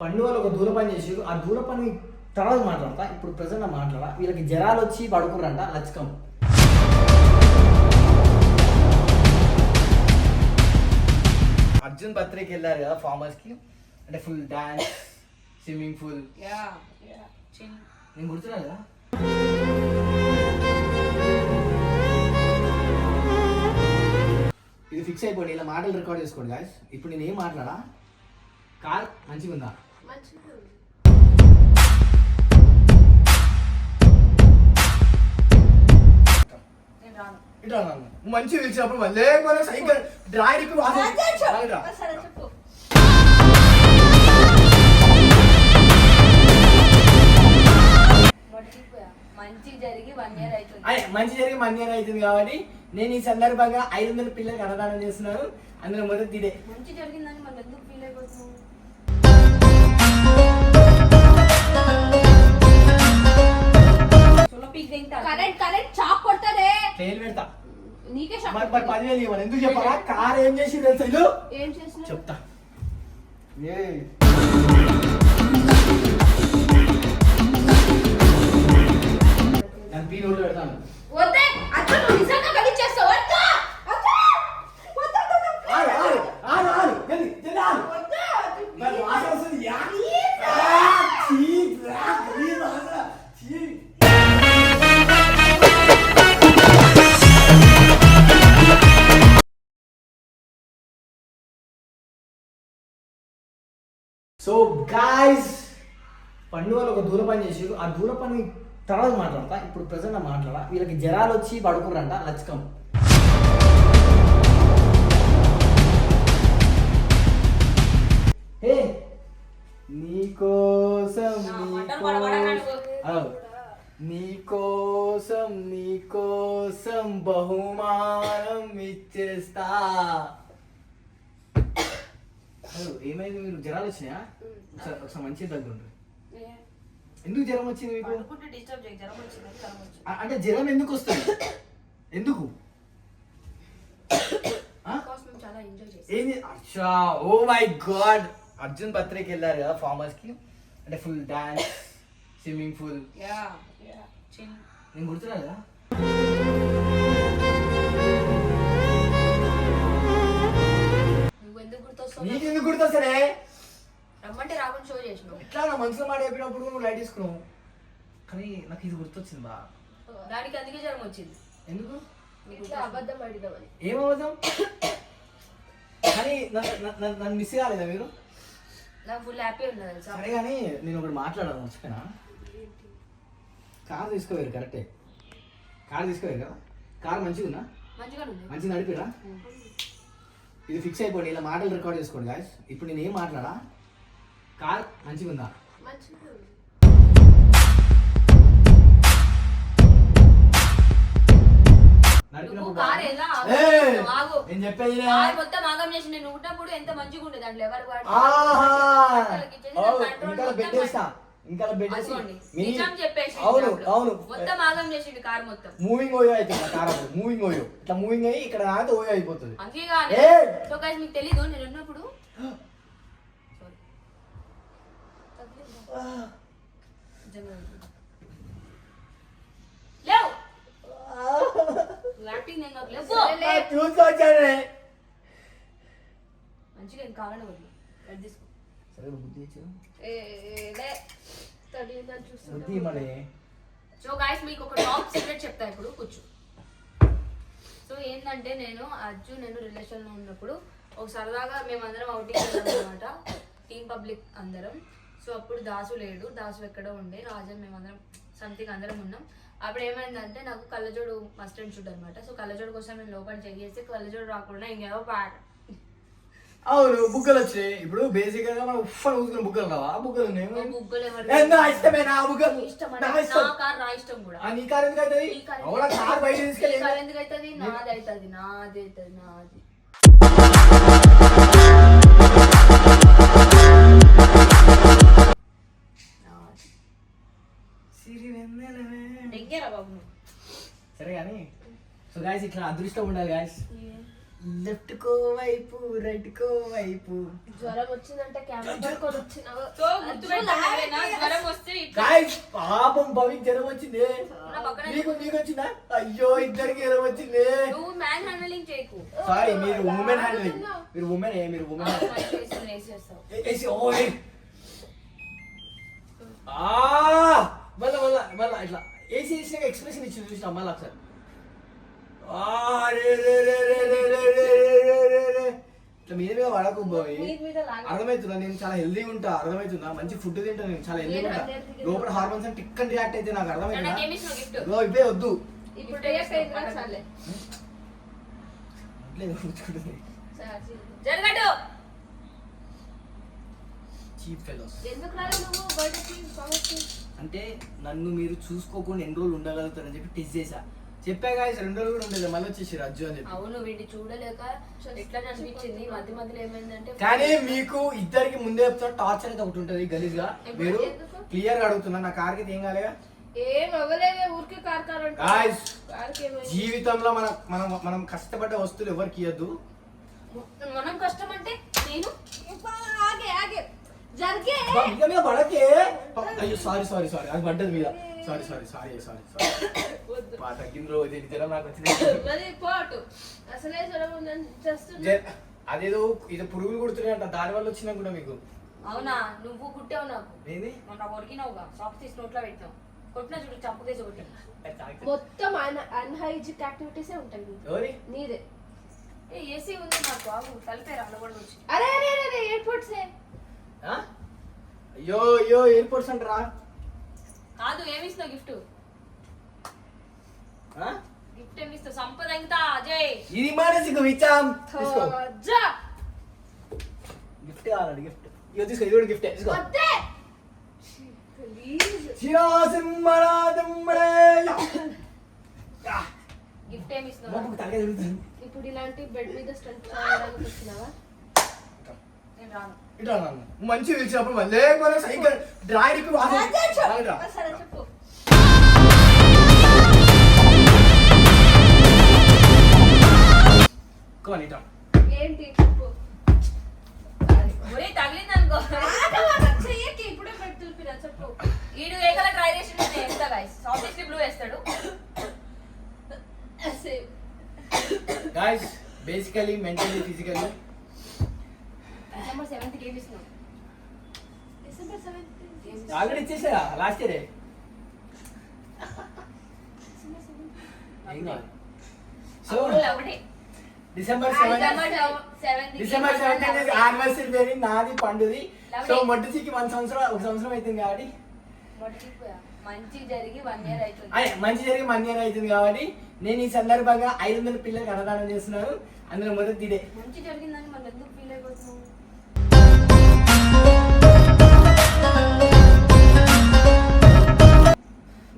పండు వాళ్ళు ఒక దూర పని చేసారు ఆ దూర పని తర్వాత మాట్లాడతా. ఇప్పుడు ప్రజెంట్ మాట్లాడా వీళ్ళకి జ్వరాలు వచ్చి పడుకుర్రంట లచ్చకం అర్జున్ పత్రిక వెళ్ళారు కదా ఫార్మర్స్కి? అంటే full dance swimming pool yeah yeah చిన్ నేను గుర్తున్నా కదా? ఇది ఫిక్స్ అయిపోయింది ఇలా మాటలు రికార్డ్ చేసుకోండి గాయస్ ఇప్పుడు నేను ఏం మాట్లాడా కార్ మంచిగా ఉందా మంచిగా ఇట్లా పిలిచినప్పుడు మళ్ళీ లేకపోతే సైకిల్ డ్రాయింగ్ మంచి జరిగి వన్ ఇయర్ అవుతుంది కాబట్టి నేను ఈ సందర్భంగా ఐదు వందల పిల్లలకు అన్నదానం చేస్తున్నాను అందులో మొదటి ఇదే మంచి జరిగిందని మనం ఎందుకు పీక్ తింటా కరెంట్ కరెంట్ చాక్ కొడతాదే ట్రైన్ పెడతా. నీకే షాక్ మరి మరి పదివేలు ఇవ్వాలి ఎందుకు చెప్పాలా? కార్ ఏం చేసి తెలుసా ఇల్లు? ఏం చేసిన చెప్తా. ఏ సో గాయస్ పండు వాళ్ళు ఒక దూర పని చేసారు ఆ దూర పని తర్వాత మాట్లాడతా. ఇప్పుడు ప్రజెంట్ మాట్లాడా వీళ్ళకి జ్వరాలు వచ్చి పడుకుర్రంట. లచ్చకం హే నీకోసం నీకోసం. నీకోసం బహుమానం ఇచ్చేస్తా. ఏమైంది మీరు జ్వరాలు వచ్చినాయా? ఒకసారి ఒకసారి మంచి దగ్గర ఎందుకు జ్వరం వచ్చింది మీకు? అంటే జ్వరం ఎందుకు వస్తుంది? ఎందుకు? ఏంది? అచ్చా ఓ మై గాడ్! అర్జున్ పత్రిక వెళ్ళారు కదా ఫార్మర్స్కి. అంటే ఫుల్ డాన్స్ స్విమ్మింగ్ పూల్ నేను గుర్తున్నా కదా నువ్వు ఎందుకు గుర్తొస్తావు? నీకు ఎందుకు గుర్తొస్తాడే రమ్మంటే రాకుండా షో చేసినావు. ఎట్లా నా మనసులో మాట చెప్పినప్పుడు నువ్వు లైట్ తీసుకున్నావు? కానీ నాకు ఇది గుర్తొచ్చింది బా. దానికి అందుకే జ్వరం వచ్చింది. ఎందుకు? ఇట్లా అబద్ధం ఆడిదామని ఏమవుతాం కానీ నన్ను- మిస్ కాలేదా మీరు? నాకు ఫుల్ హ్యాపీ ఉన్నది సరే కానీ నేను ఒకటి మాట్లాడాను మర్చిపోయినా కార్ తీసుకోవేరు కరెక్టే. కార్ తీసుకోవేరు కదా? కార్ మంచిగా ఉంది. మంచిగా నడిపిరా? ఇది ఫిక్స్ అయిపోయింది. ఇలా మాటలు రికార్డ్ చేసుకోండి గాయస్ ఇప్పుడు నేను ఏం మాట్లాడా కార్ మంచిగా ఉందా. నేను చెప్పేది మొత్తం ఆగం చేసి నేను ఉన్నప్పుడు ఎంత మంచిగా ఉండేది దాంట్లో ఎవరు పెట్టేస్తా. ఇంకా పెట్టేసి నిజం చెప్పేసి అవును. అవును. మొత్తం ఆగం చేసిండు కార్ మొత్తం. మూవింగ్ ఓయో ఆ కార్ మూవింగ్ ఓయో ఇట్లా మూవింగ్ అయ్యి ఇక్కడ రాతే ఓయో అయిపోతుంది. ఏయ్! సో గైస్ మీకు తెలీదు నేను ఉన్నప్పుడు లేవు యాక్టింగ్ నేను నాకు లేవు చూసుకొచ్చాడే మంచిగా కావాలని తీసుకో సరే బుద్ధి ఇచ్చు ఏ లే తడియదని చూస్తుంటే బుద్ధి మరి సో గాయస్ మీకు ఒక టాప్ సీక్రెట్ చెప్తా ఇప్పుడు. కూర్చో. సో ఏంటంటే నేను అర్జున్ నేను రిలేషన్లో ఉన్నప్పుడు ఒక సరదాగా మేమందరం అవుటింగ్ అనమాట టీమ్ పబ్లిక్ అందరం. సో అప్పుడు దాసు లేడు. దాసు ఎక్కడో ఉండే. రాజన్ మేమందరం సంథింగ్ అందరం ఉన్నాం. అప్పుడు ఏమైందంటే నాకు కళ్ళజోడు మస్ట్ అండ్ షుడ్ అనమాట సో కళ్ళజోడు కోసం నేను లోపల చెక్ చేస్తే కళ్ళజోడు రాకుండా ఇంకేదో పాట. అవును బుగ్గలు వచ్చినాయి. ఇప్పుడు బేసిక్గా మనం ఉఫ్ అని ఊసుకుని బుగ్గలు రావా? ఆ బుగ్గలు ఉన్నాయి ఏ, నా ఇష్టమే నా బుగ్గలు. ఇష్టం నా ఆ, నీ కార్ ఎందుకు అవుతుంది అవునా బయట తీసుకెళ్ళి నాది అవుతుంది నాది అవుతుంది నాది నాది. సిరి వెన్నెలవే. నెగ్గేరా బాబు నువ్వు. సరే కానీ సో గాయస్ ఇట్లా అదృష్టం ఉండాలి గాయస్ లెఫ్ట్ కో వైపు రైట్ కో వైపు. జ్వరం వచ్చిందంటే? జ్వరం వస్తే పాపం భవికి జ్వరం వచ్చింది. నీకు నీకు వచ్చిందా? అయ్యో ఇద్దరికి జ్వరం వచ్చింది. నువ్వు మ్యాన్ హ్యాండ్లింగ్ చేయకు. సారీ మీరు ఉమెన్ హ్యాండ్లింగ్ మీరు ఉమెన్ ఏ మీరు ఉమెన్ ఏసి ఓయ్. ఆ మళ్ళా మళ్ళా మళ్ళా ఇట్లా. ఏసి ఎక్స్ప్రెషన్ ఇచ్చి చూసినా మళ్ళా ఒకసారి. ఆ, రే, రే, రే, రే, రే, రే, రే, రే, రే, రే. ఇట్లా మీద మీద పడకు. అర్థమవుతుందా నేను చాలా హెల్దీగా ఉంటా అర్థమవుతుందా మంచి ఫుడ్ తింటా నేను చాలా హెల్దీగా ఉంటా లోపల హార్మోన్స్ అని టిక్ అని రియాక్ట్ అయితే నాకు అర్థమవుతుందా ఇవే వద్దు అంటే నన్ను మీరు చూసుకోకుండా ఎన్ని రోజులు ఉండగలుగుతారని చెప్పి టెస్ట్ చేశా చెప్పా గాయస్ రెండు రోజులు కూడా ఉండేది మళ్ళీ వచ్చేసి రజ్జు అని చెప్పి. అవును వీడిని చూడలేక ఎట్లా అనిపించింది? మధ్య మధ్యలో ఏమైందంటే కానీ మీకు ఇద్దరికి ముందే చెప్తున్నా టార్చర్ అయితే ఒకటి ఉంటుంది గలీజ్గా మీరు? క్లియర్గా అడుగుతున్నా నా కార్కి ఏం కాలేగా ఏం అవ్వలేదే ఊరికే కార్ కార్ జీవితంలో మన మనం మనం కష్టపడ్డ వస్తువులు ఎవరికి ఇవ్వద్దు మనం కష్టం అంటే నేను? ఆగే ఆగే. జరిగే. మీద పడకే. అయ్యో సారీ సారీ సారీ అది పడ్డది మీద. Sorry sorry sorry sorry. Sorry తగ్గింది రోజు ఇది జ్వరం నాకు వచ్చింది మరి పోటు. అసలే జ్వరం ఉందని చేస్తున్నా జ- అదేదో ఇది పురుగులు కుడుతున్నాయంట దాని వల్ల వచ్చినా కూడా మీకు. అవునా? నువ్వు కుట్టావు నాకు. ఏంది? మొన్న కొరికినావుగా. సాఫ్ట్ తీసి నోట్లో పెట్టినావు కొట్టినా చూడు చంపకేసి ఒకటి మొత్తం అన్ అన్హైజిక్ యాక్టివిటీసే ఉంటాయి నీదే. ఏ ఏసీ ఉంది నాకు బాబు కలిపారు అలవాటు వచ్చి అరే అరే అరే, ఎయిర్పోర్ట్స్ ఆ? అయ్యో అయ్యో ఎయిర్పోర్ట్స్ అంటారా? కాదు ఏమి ఇస్తావు గిఫ్ట్? గిఫ్ట్ ఏమి ఇస్తావు సంపద ఇంకా అజయ్. ఇది మానసిక విచాం తీసుకో. జా గిఫ్ట్ కావాలండి గిఫ్ట్. ఇగో తీసుకో ఇది కూడా గిఫ్ట్ తీసుకో. గిఫ్ట్ ఏమి. ఇప్పుడు ఇలాంటి బెడ్ మీద స్టంట్ చేయడానికి వచ్చినావా? నేను రాను. ఇట్లా అన్నాను మంచి తెలిసినప్పుడు మళ్ళీ సైకిల్ డ్రాయర్కి చెప్పు. కొనిటం ఏంటి చెప్పు? చెప్పు. ఈడు ఏ కలర్ ట్రై చేసి బ్లూ వేస్తాడు. Guys basically mentally physically December seventh already ఇచ్చేసా last year December seventh so December December seventh anniversary పేరు నాది పండుది. సో మొట్టచికి వన్ సంవత్సరం ఒక సంవత్సరం అవుతుంది కాబట్టి. మంచి జరిగి వన్ ఇయర్ అవుతుంది. అదే మంచి జరిగి వన్ ఇయర్ అవుతుంది కాబట్టి నేను ఈ సందర్భంగా ఐదు వందల పిల్లలకి అన్నదానం చేస్తున్నాను అందులో మొదటి ఇదే మంచి జరిగిందని మనం ఎందుకు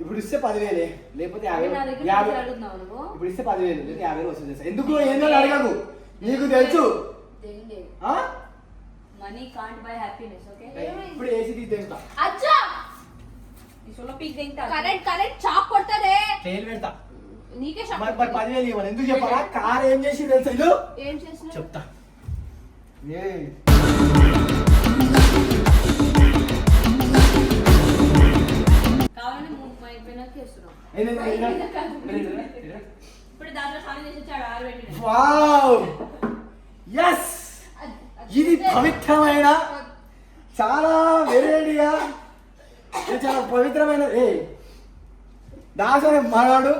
ఇప్పుడు ఇస్తే పదివేలే లేకపోతే యాభై యాభై ఇప్పుడు ఇస్తే పదివేలు లేకపోతే యాభై వసూలు చేస్తా. ఎందుకు? ఏందో అడగకు. నీకు తెలుసు? Money can't buy happiness okay ఇప్పుడు ఏసీ తీసేస్తా అచ్చా! ఈ సొల్ల పీక్ తింటా కరెంట్ కరెంట్ షాక్ కొట్టదే ట్రైన్ పెడతా. నీకే షాక్ మరి పదివేలు ఇవ్వాలి ఎందుకు చెప్పాలా? కార్ ఏం చేసి తెలుసా ఇల్లు? ఏం చేసినా చెప్తా. ఏ ఇప్పుడు దాంట్లో స్నానం చేసి వచ్చాడు ఆరు ఎస్ ఇది పవిత్రమైన చాలా వెరైటీగా చాలా పవిత్రమైన ఏ దాసు అనే మనవాడు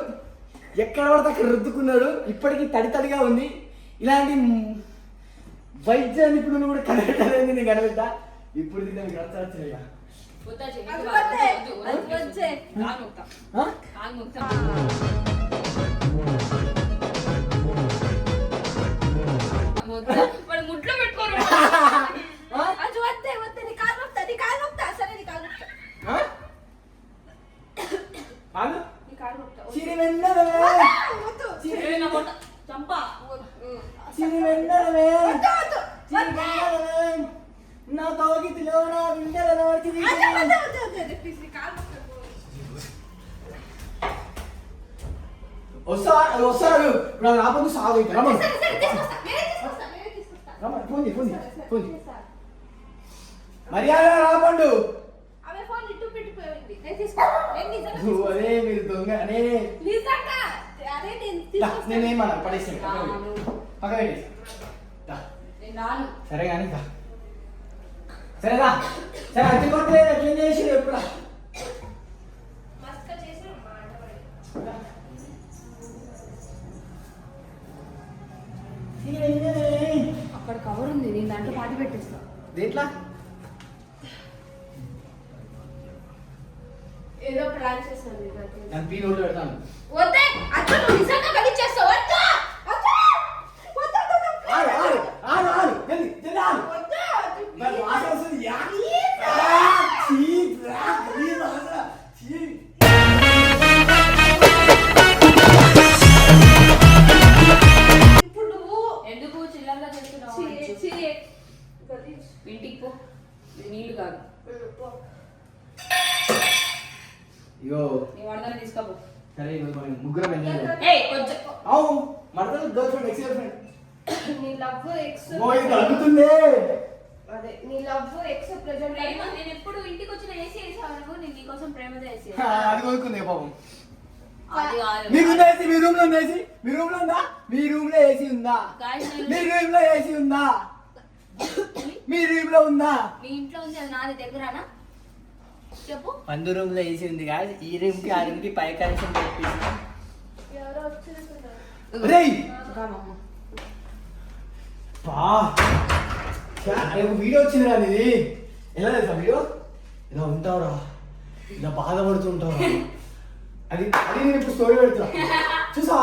ఎక్కడ పడితే అక్కడ రుద్దుకున్నాడు. ఇప్పటికీ తడి తడిగా ఉంది. ఇలాంటి వైద్య నిపుణులు కూడా కనబెట్టాలని నేను కనబెట్టా ఇప్పుడు దీన్ని మీకు ముట్లో పెట్టుకోరు. అది వస్తే వస్తే నీ కాలు నొప్తా నీ కాలు చంపా. సిరి వెన్నదవే నా కవగితిలో నా నీ పట్టుకో. వస్తా వస్తారు ఇప్పుడు అది రాకపోతే సాగు ఇంకా రమ్మను. రమ్మను. చేస్తా. మర్యాద తీసుకొస్తా. అదే మీరు దొంగ అదే. నేనేమన్నా పడేసాను పక్క. పెట్టేసి. సరే కానీ. సరేదా సరే అతి కొట్టే ఎట్లా చేసి ఎప్పుడు. అక్కడ కవర్ ఉంది నేను దాంట్లో పాటి పెట్టేస్తా. దేంట్లో? ఏదో ప్లాన్ చేస్తాను వద్దే అచ్చా నువ్వు నిజంగా వద్దు వద్దు. ఇంటికి పో. నీళ్ళు కాదు పో. ఇగో. నీ వాడదాన్ని తీసుకోపో. సరే ఇగో మనం ముగ్గురం వెళ్ళాలి ఏయ్ కొంచెం. అవు మడతలు girlfriend ex girlfriend. నీ లవ్ ఎక్స్ ఓ ఇది అడుగుతుంది. అదే నీ లవ్ ఎక్స్ ప్రెజెంట్ ప్రేమ నేను ఎప్పుడు ఇంటికి వచ్చిన ఏసీ వేసావు నువ్వు నేను అది పాపం. ఏసీ? మీ రూమ్లో ఉందా ఏసీ? మీ రూమ్లో ఉందా? మీ రూమ్లో ఏసీ ఉందా? మీ రూమ్లో ఏసీ ఉందా? మీ రూమ్లో ఉందా? మీ ఇంట్లో ఉంది అది నాది దగ్గరనా? చెప్పు. పందు రూమ్లో ఏసీ ఉంది కాదు ఈ రూమ్కి ఆ రూమ్కి పై కనెక్షన్ ఎవరో వచ్చేస్తున్నారు. రేయ్. బా! వీడియో వచ్చింది రా ఇది ఎలా తెలుసా వీడియో? ఇలా ఉంటావురా. ఇలా బాధపడుతుంటావురా. అది అది నేను ఇప్పుడు స్టోరీ పెడుతున్నా. చూసా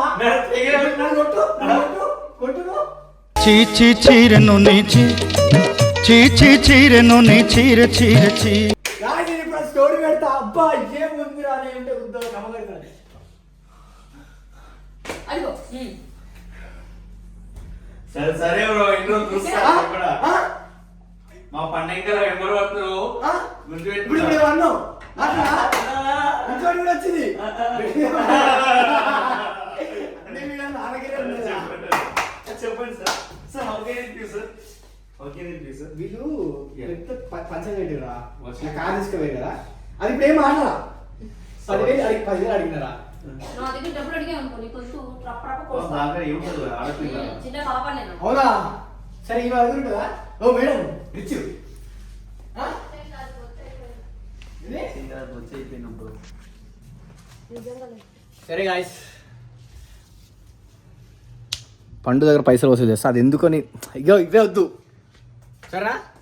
కొట్టు కొట్టు కొట్టు నువ్వు. చీచి చీరను నీచి చీచి చీరను నీ చీర చీర చీ. కానీ నేను ఇప్పుడు స్టోరీ పెడతా. అబ్బా ఏముంది రా నేను ఉంటే ఉద్యోగ కమ్మగడతాను అదిగో. సరే సరే బ్రో ఇంట్లో చూస్తా ఆ? కూడా ఆ? మా పండగ ఎవరు ఆ? ఇప్పుడు ఇప్పుడు అన్నావు అట్లా? ఇంకోటి కూడా వచ్చింది. అంటే నాన్నగిరే? చెప్పండి sir. Sir okay sir okay sir వీళ్ళు Yeah. పెద్ద ప- పంచం కట్టిరా వచ్చి. నా కార్ తీసుకుపోయి కదా? అది ఇప్పుడు ఏం ఆడరా? పదివేలు అడిగి పదివేలు అడిగినారా? నా దగ్గర డబ్బులు అడిగా అనుకో నీకు కొంచెం రప్ప రప్ప కోస్తా. దాంట్లో ఏముంటుంది ఆడపిల్ల. ఉమ్, చిన్న పాప నేను. అవునా? సరే ఇవి అడుగుంటుందా ఓ మేడం రిచ్. సరే గాయస్. పండు దగ్గర పైసలు వసూలు చేస్తా. అది ఎందుకని? ఇగో ఇవే వద్దు. సరేనా?